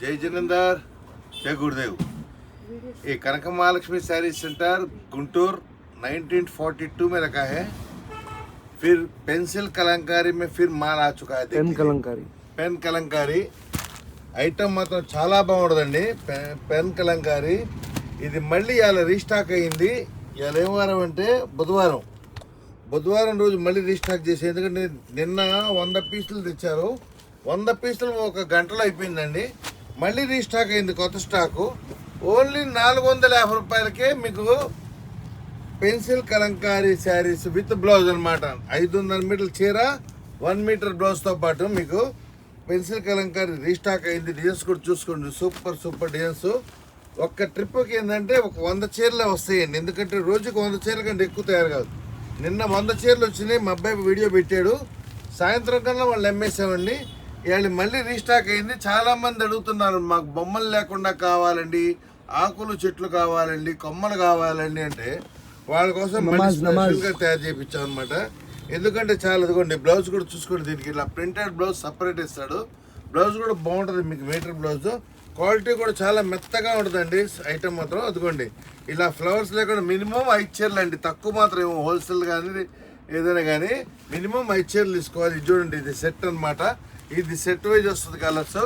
जय जिनेंदर जय गुरुदेव ये कनक महालक्ष्मी साड़ी सेंटर गुंटूर 1942 में रखा है फिर पेंसिल कलंकारी में फिर माल आ चुका है పెన్ देखिए। కలంకారీ పెన్ కలంకారీ ఐటమ్ మాత్రం చాలా బాగుంటుందండి పె- పెన్ కలంకారీ ఇది మళ్ళీ ఇవాళ రీస్టాక్ అయింది ఇవాళ ఏం వారం అంటే బుధవారం బుధవారం రోజు మళ్ళీ రీస్టాక్ చేసి ఎందుకంటే నిన్న వంద పీసులు తెచ్చారు వంద పీసులు ఒక గంటలో అయిపోయిందండి మళ్ళీ రీస్టాక్ అయింది కొత్త స్టాకు. ఓన్లీ నాలుగు వందల యాభై రూపాయలకే మీకు pencil kalamkari sarees with blouse అనమాట ఐదు వందల మీటర్ల చీర వన్ మీటర్ బ్లౌజ్తో పాటు మీకు పెన్సిల్ కలంకారీ రీస్టాక్ అయింది. డిజైన్స్ కూడా చూసుకోండి. Super super designs. ఒక్క ట్రిప్కి ఏంటంటే ఒక వంద చీరలే వస్తాయండి. ఎందుకంటే రోజుకు వంద చీరల కంటే ఎక్కువ తయారు కాదు. నిన్న వంద చీరలు వచ్చినాయి. మా అబ్బాయి వీడియో పెట్టాడు. సాయంత్రం కన్నా వాళ్ళు అమ్మేసామండి ఇవాళ మళ్ళీ రీస్టాక్ అయింది. చాలా మంది అడుగుతున్నారు మాకు బొమ్మలు లేకుండా కావాలండి ఆకులు చెట్లు కావాలండి కొమ్మలు కావాలండి అంటే వాళ్ళ కోసం. స్పెషల్గా తయారు చేయించాం అనమాట ఎందుకంటే చాలా ఇదిగోండి బ్లౌజ్ కూడా చూసుకోండి దీనికి. ఇలా ప్రింటెడ్ బ్లౌజ్ సపరేట్ ఇస్తాడు. బ్లౌజ్ కూడా బాగుంటుంది మీకు మీటర్ బ్లౌజ్. క్వాలిటీ కూడా చాలా మెత్తగా ఉంటుందండి ఐటమ్ మాత్రం. అదిగోండి ఇలా ఫ్లవర్స్ లేకుండా మినిమం ఐదు చీరలు అండి. తక్కువ మాత్రం ఏమో హోల్సేల్ కానీ ఏదైనా కానీ మినిమం ఐదు చీరలు తీసుకోవాలి. ఇది చూడండి ఇది సెట్ అన్నమాట. ఇది సెట్ వైజ్ వస్తుంది కలర్స్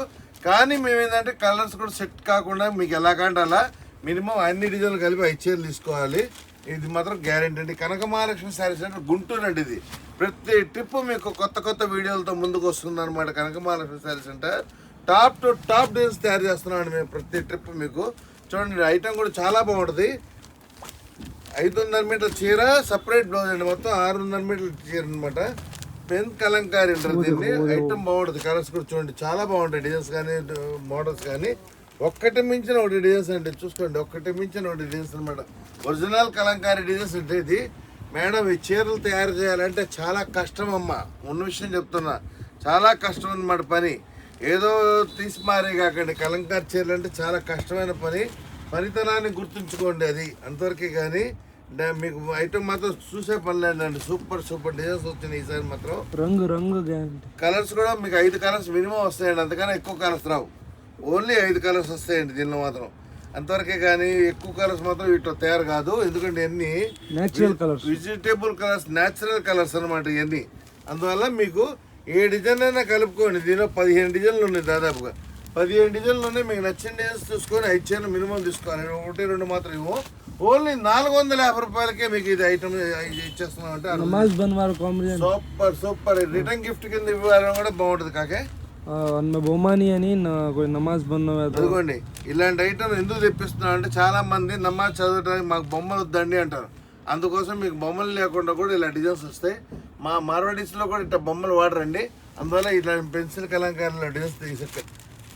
కానీ మేము ఏంటంటే కలర్స్ కూడా సెట్ కాకుండా మీకు ఎలా కంటే అలా మినిమం అన్ని డిజైన్లు కలిపి ఐదు చీరలు తీసుకోవాలి. ఇది మాత్రం గ్యారెంటీ అండి. కనక మహాలక్ష్మి శారీస్ అంటే గుంటూరు అండి ఇది. ప్రతి ట్రిప్ మీకు కొత్త కొత్త వీడియోలతో ముందుకు వస్తుంది అనమాట కనక మహాలక్ష్మి శారీస్ అంటే టాప్ టు టాప్ డిజైన్స్ తయారు చేస్తున్నామండి మేము ప్రతి ట్రిప్ మీకు. చూడండి ఐటమ్ కూడా చాలా బాగుంటుంది. ఐదు వందల మీటర్ల చీర సపరేట్ బ్లౌజ్ అండి మొత్తం ఆరు వందల మీటర్ల చీర అనమాట పెన్ కలంకారీ అంటారు దీన్ని. ఐటమ్ బాగుంటుంది. కలర్స్ కూడా చూడండి. చాలా బాగుంటాయి డిజైన్స్ కానీ మోడల్స్ కానీ. ఒక్కటి మించిన ఒకటి డిజైన్స్ అంటే చూసుకోండి ఒక్కటి మించిన ఒకటి డిజైన్స్ అనమాట ఒరిజినల్ కలంకారీ డిజైన్స్ అంటే ఇది. మేడం ఈ చీరలు తయారు చేయాలంటే చాలా కష్టం అమ్మ. ఉన్న విషయం చెప్తున్నా. చాలా కష్టం అన్నమాట పని. ఏదో తీసి మారే కాకండి. కలంకారీ చీరలు అంటే చాలా కష్టమైన పని. పనితనాన్ని గుర్తుంచుకోండి అది. అంతవరకే కానీ మీకు ఐటమ్ మాత్రం చూసే పని లేదండి. సూపర్ సూపర్ డిజైన్స్ వచ్చినాయి ఈసారి మాత్రం. రంగు రంగు కలర్స్ కూడా మీకు ఐదు కలర్స్ మినిమం వస్తాయండి. అంతకన్నా ఎక్కువ కలర్స్ రావు. ఓన్లీ ఐదు కలర్స్ వస్తాయండి దీనిలో మాత్రం. అంతవరకే కానీ ఎక్కువ కలర్స్ మాత్రం వీటిలో తయారు కాదు. ఎందుకంటే ఇవన్నీ natural colours vegetable colours natural colours అనమాట ఇవన్నీ. అందువల్ల మీకు ఏ డిజైన్ అయినా కలుపుకోండి. దీనిలో పదిహేను డిజైన్లు ఉన్నాయి దాదాపుగా. పదిహేను డిజైన్లు ఉన్నాయి. మీకు నచ్చిన డిజైన్స్ చూసుకొని ఐదు చీరలు మినిమం తీసుకోవాలి. ఒకటి రెండు మాత్రం ఇవ్వు. ఓన్లీ నాలుగు వందల యాభై రూపాయలకే మీకు ఇది ఐటమ్ ఇచ్చేస్తున్నాం అంటే నమాజ్ బన్వార్ combination super super. Return gift కింద ఇవ్వాలని కూడా బాగుంటుంది కాకే. బొమాని అని నమాజ్ బన్వ అదిగోండి ఇలాంటి ఐటమ్ ఎందుకు తెప్పిస్తున్నాం అంటే చాలా మంది నమాజ్ చదవడానికి మాకు బొమ్మలు వద్దండి అంటారు. అందుకోసం మీకు బొమ్మలు లేకుండా కూడా ఇలా డిజైన్స్ వస్తాయి. మా మార్వాడీస్లో కూడా ఇట్లా బొమ్మలు వాడరండి. అందువల్ల ఇట్లాంటి పెన్సిల్ కలంకారీలో డిజైన్స్ తీసేస్తారు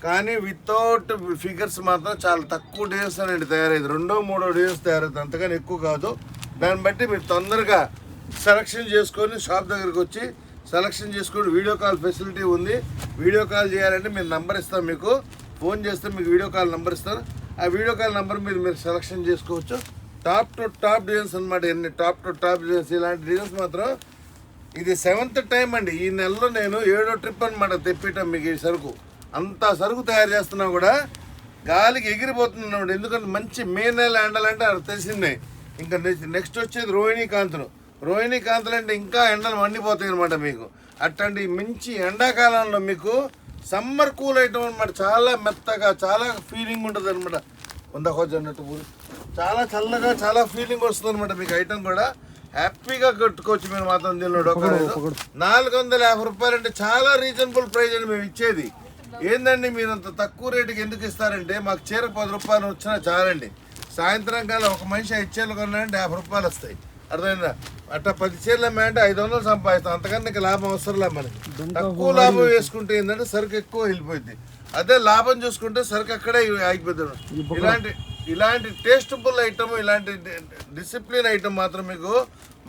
కానీ వితౌట్ ఫిగర్స్ మాత్రం చాలా తక్కువ డేస్ అనేది తయారైంది. రెండో మూడో డేస్ తయారైంది. అంతగాని ఎక్కువ కాదు. దాన్ని బట్టి మీరు తొందరగా సెలక్షన్ చేసుకొని షాప్ దగ్గరికి వచ్చి సెలక్షన్ చేసుకొని వీడియో కాల్ ఫెసిలిటీ ఉంది. వీడియో కాల్ చేయాలంటే మీరు నంబర్ ఇస్తాం మీకు. ఫోన్ చేస్తే మీకు వీడియో కాల్ నంబర్ ఇస్తారు. ఆ వీడియో కాల్ నెంబర్ మీద మీరు సెలక్షన్ చేసుకోవచ్చు. టాప్ టు టాప్ డిజైన్స్ అనమాట ఎన్ని. టాప్ టు టాప్ డిజైన్స్ ఇలాంటి డిజైన్స్ మాత్రం ఇది సెవెంత్ టైం అండి. ఈ నెలలో నేను ఏడో ట్రిప్ అనమాట తెప్పిటం మీకు ఈ సరుకు. అంత సరుకు తయారు చేస్తున్నా కూడా గాలికి ఎగిరిపోతున్నాడు ఎందుకంటే మంచి మే నెల ఎండలంటే అది తెలిసిందే. ఇంకా నెక్స్ట్ వచ్చేది రోహిణీ కాంతులు రోహిణీ కాంతులు అంటే ఇంకా ఎండలు మండిపోతాయి అనమాట మీకు. అట్లాంటి మంచి ఎండాకాలంలో మీకు సమ్మర్ కూల్ ఐటమ్ అనమాట చాలా మెత్తగా చాలా ఫీలింగ్ ఉంటుంది అనమాట ఉందా కొంచెం అన్నట్టు ఊరు చాలా చల్లగా చాలా ఫీలింగ్ వస్తుంది అనమాట మీకు ఐటమ్ కూడా. హ్యాపీగా కట్టుకోవచ్చు మీరు మాత్రం దీనిలో. నాలుగు వందల యాభై రూపాయలు అంటే చాలా రీజనబుల్ ప్రైస్ అని మేము ఇచ్చేది. ఏందండి మీరు అంత తక్కువ రేటుకి ఎందుకు ఇస్తారంటే మాకు చీర పది రూపాయలు వచ్చినా చాలండి. సాయంత్రం కాలం ఒక మనిషి ఐదు చీరలు కొన్నాడంటే యాభై రూపాయలు వస్తాయి. అర్థమైందా? అట్లా పది చీరలు అమ్మాయంటే ఐదు వందలు సంపాదిస్తాం. అంతకన్నా ఇంకా లాభం అవసరం లేదు మనకి. తక్కువ లాభం వేసుకుంటే ఏంటంటే సరుకు ఎక్కువ వెళ్ళిపోయింది అదే లాభం చూసుకుంటే సరుకు అక్కడే ఆగిపోతుంది. ఇలాంటి ఇలాంటి టేస్టబుల్ ఐటమ్ ఇలాంటి డిసిప్లిన్ ఐటమ్ మాత్రం మీకు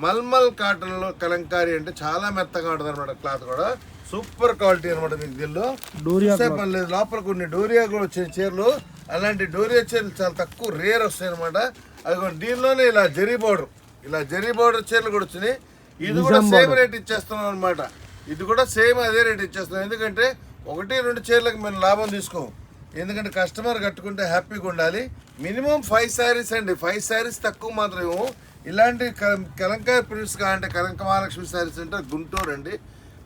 మల్మల్ కాటన్లో కలంకారీ అంటే చాలా మెత్తగా ఉంటుంది అనమాట క్లాత్ కూడా. సూపర్ క్వాలిటీ అనమాట మీకు దీనిలో. డోరియా పని లేదు. లోపల కొన్ని డోరియా కూడా వచ్చే చీరలు. అలాంటి డోరియా చీరలు చాలా తక్కువ రేర్ వస్తాయి అనమాట అది దీనిలోనే ఇలా జరీ బోర్డర్. ఇలా జరీ బోర్డర్ చీరలు కూడా వచ్చినాయి. ఇది కూడా సేమ్ రేట్ ఇచ్చేస్తున్నాం అనమాట ఇది కూడా సేమ్ అదే రేట్ ఇచ్చేస్తున్నాం. ఎందుకంటే ఒకటి రెండు చీరలకు మేము లాభం తీసుకోం ఎందుకంటే కస్టమర్ కట్టుకుంటే హ్యాపీగా ఉండాలి. మినిమం ఫైవ్ శారీస్ అండి. ఫైవ్ శారీస్ తక్కువ మాత్రమే ఇలాంటి కలం- కలంకాయ ప్రింట్స్ కావాలంటే కలంక మహాలక్ష్మి శారీస్ అంటే గుంటూరు అండి.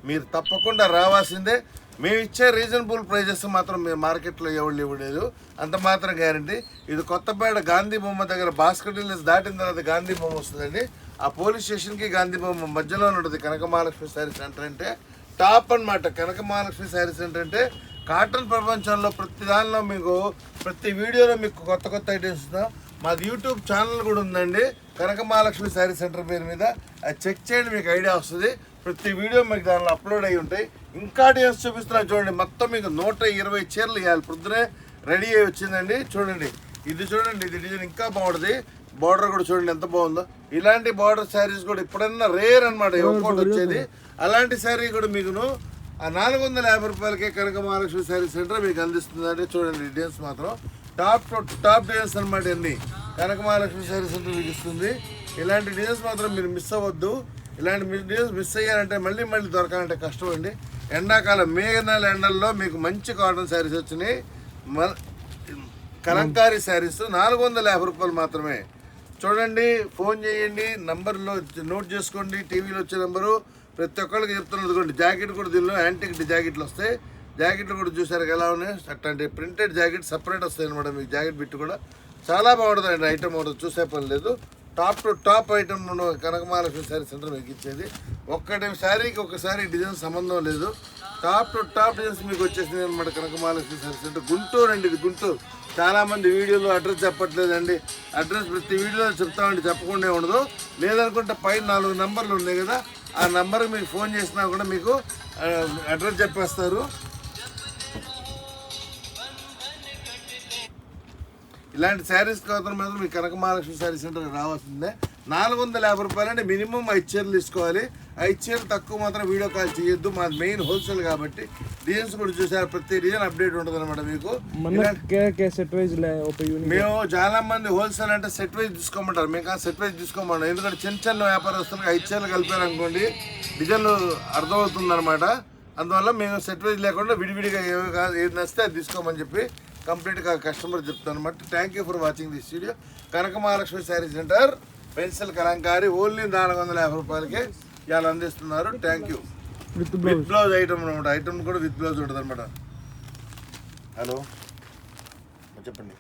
మీరు తప్పకుండా రావాల్సిందే. మేము ఇచ్చే రీజనబుల్ ప్రైజెస్ మాత్రం మేము మార్కెట్లో ఎవరు ఇవ్వలేదు అంత మాత్రం గ్యారంటీ ఇది కొత్తపేట గాంధీ బొమ్మ దగ్గర భాస్కర్ దాటిన తర్వాత గాంధీ బొమ్మ వస్తుందండి. ఆ పోలీస్ స్టేషన్కి గాంధీ బొమ్మ మధ్యలో ఉంటుంది కనక మహాలక్ష్మి శారీ సెంటర్ అంటే టాప్ అన్నమాట కనక మహాలక్ష్మి శారీ సెంటర్ అంటే కాటన్ ప్రపంచంలో ప్రతి దానిలో మీకు ప్రతి వీడియోలో మీకు కొత్త కొత్త ఐటమ్స్ ఇస్తాం. మాది యూట్యూబ్ ఛానల్ కూడా ఉందండి. కనక మహాలక్ష్మి శారీ సెంటర్ పేరు మీద. అది చెక్ చేయండి మీకు ఐడియా వస్తుంది. ప్రతి వీడియో మీకు దానిలో అప్లోడ్ అయి ఉంటాయి. ఇంకా డిజైన్స్ చూపిస్తున్నాను చూడండి మొత్తం మీకు నూట ఇరవై చీరలు ఇవ్వాలి పొద్దునే రెడీ అయ్యి వచ్చిందండి. చూడండి ఇది చూడండి ఇది డిజైన్ ఇంకా బాగుంటుంది బార్డర్ కూడా చూడండి ఎంత బాగుందో. ఇలాంటి బార్డర్ శారీస్ కూడా ఇప్పుడన్నా రేర్ అనమాట ఒక్కోటి వచ్చేది. అలాంటి శారీ కూడా మీకును ఆ నాలుగు వందల యాభై రూపాయలకే కనక మహాలక్ష్మి శారీ సెంటర్ మీకు అందిస్తుంది అంటే చూడండి డిజైన్స్ మాత్రం. టాప్ టు టాప్ డిజైన్స్ అనమాట అన్ని కనక మహాలక్ష్మి శారీ సెంటర్ మీకు ఇస్తుంది. ఇలాంటి డిజైన్స్ మాత్రం మీరు మిస్ అవ్వద్దు. ఇలాంటి న్యూస్ మిస్ అయ్యారంటే మళ్ళీ మళ్ళీ దొరకాలంటే కష్టం అండి. ఎండాకాలం మే నెల ఎండల్లో మీకు మంచి కాటన్ శారీస్ వచ్చినాయి. మ- కలంకారీ శారీస్ నాలుగు వందల యాభై రూపాయలు మాత్రమే. చూడండి ఫోన్ చేయండి నంబర్లో నోట్ చేసుకోండి టీవీలో వచ్చే నెంబరు ప్రతి ఒక్కరికి చెప్తున్నది ఇదిగోండి జాకెట్ కూడా దీనిలో యాంటిక్ జాకెట్లు వస్తాయి. జాకెట్లు కూడా చూసారు ఎలా ఉన్నాయి? అట్లాంటి ప్రింటెడ్ జాకెట్ సపరేట్ వస్తాయి అనమాట మీకు జాకెట్ బిట్ కూడా. చాలా బాగుంటుంది అండి ఐటమ్ ఒకటి చూసే పని లేదు. Top to top item Kanakamahalakshmi saree centre మీకు ఇచ్చేది ఒక్కటి శారీకి ఒకసారి డిజైన్ సంబంధం లేదు. టాప్ టు టాప్ డిజైన్స్ మీకు వచ్చేసింది అనమాట కనకమహాలక్ష్మి శారీ సెంటర్. గుంటూరు అండి ఇది గుంటూరు. చాలా మంది వీడియోలో అడ్రస్ చెప్పట్లేదండి. అడ్రస్ ప్రతి వీడియోలో చెప్తామండి చెప్పకుండా ఉండదు. లేదనుకుంటే పైన నాలుగు నెంబర్లు ఉన్నాయి కదా ఆ నెంబర్కి మీకు ఫోన్ చేసినా కూడా మీకు అడ్రస్ చెప్పేస్తారు. ఇలాంటి శారీస్ కావాలి మాత్రం మీ కనక మహాలక్ష్మి శారీ సెంటర్కి రావాల్సిందే. నాలుగు వందల యాభై రూపాయలు అంటే మినిమం ఐదు చీరలు తీసుకోవాలి. ఐదు చీరలు తక్కువ మాత్రం వీడియో కాల్ చేయొద్దు. మాది మెయిన్ హోల్సేల్ కాబట్టి డిజైన్స్ కూడా చూసారు. ప్రతి డిజైన్ అప్డేట్ ఉంటుంది అనమాట మీకు మేము చాలా మంది హోల్సేల్ అంటే సెట్ వైజ్ తీసుకోమంటారు. మేము కానీ సెట్ వైజ్ తీసుకోమంటాం. ఎందుకంటే చిన్న చిన్న వ్యాపారస్తులకు ఐదు చీరలు కలిపారు అనుకోండి డిజైన్లు అర్థమవుతుంది అనమాట అందువల్ల మేము సెట్ వైజ్ లేకుండా విడివిడిగా ఏవి కాదు ఏది నచ్చితే అది తీసుకోమని చెప్పి కంప్లీట్గా కస్టమర్ చెప్తాను అనమాట thank you for watching this video Kanaka Mahalakshmi saree centre pencil kalamkari only నాలుగు వందల యాభై రూపాయలకే ఇవాళ అందిస్తున్నారు. Thank you with blouse with blouse item అనమాట. ఐటమ్ కూడా విత్ బ్లౌజ్ ఉంటుంది అనమాట హలో చెప్పండి.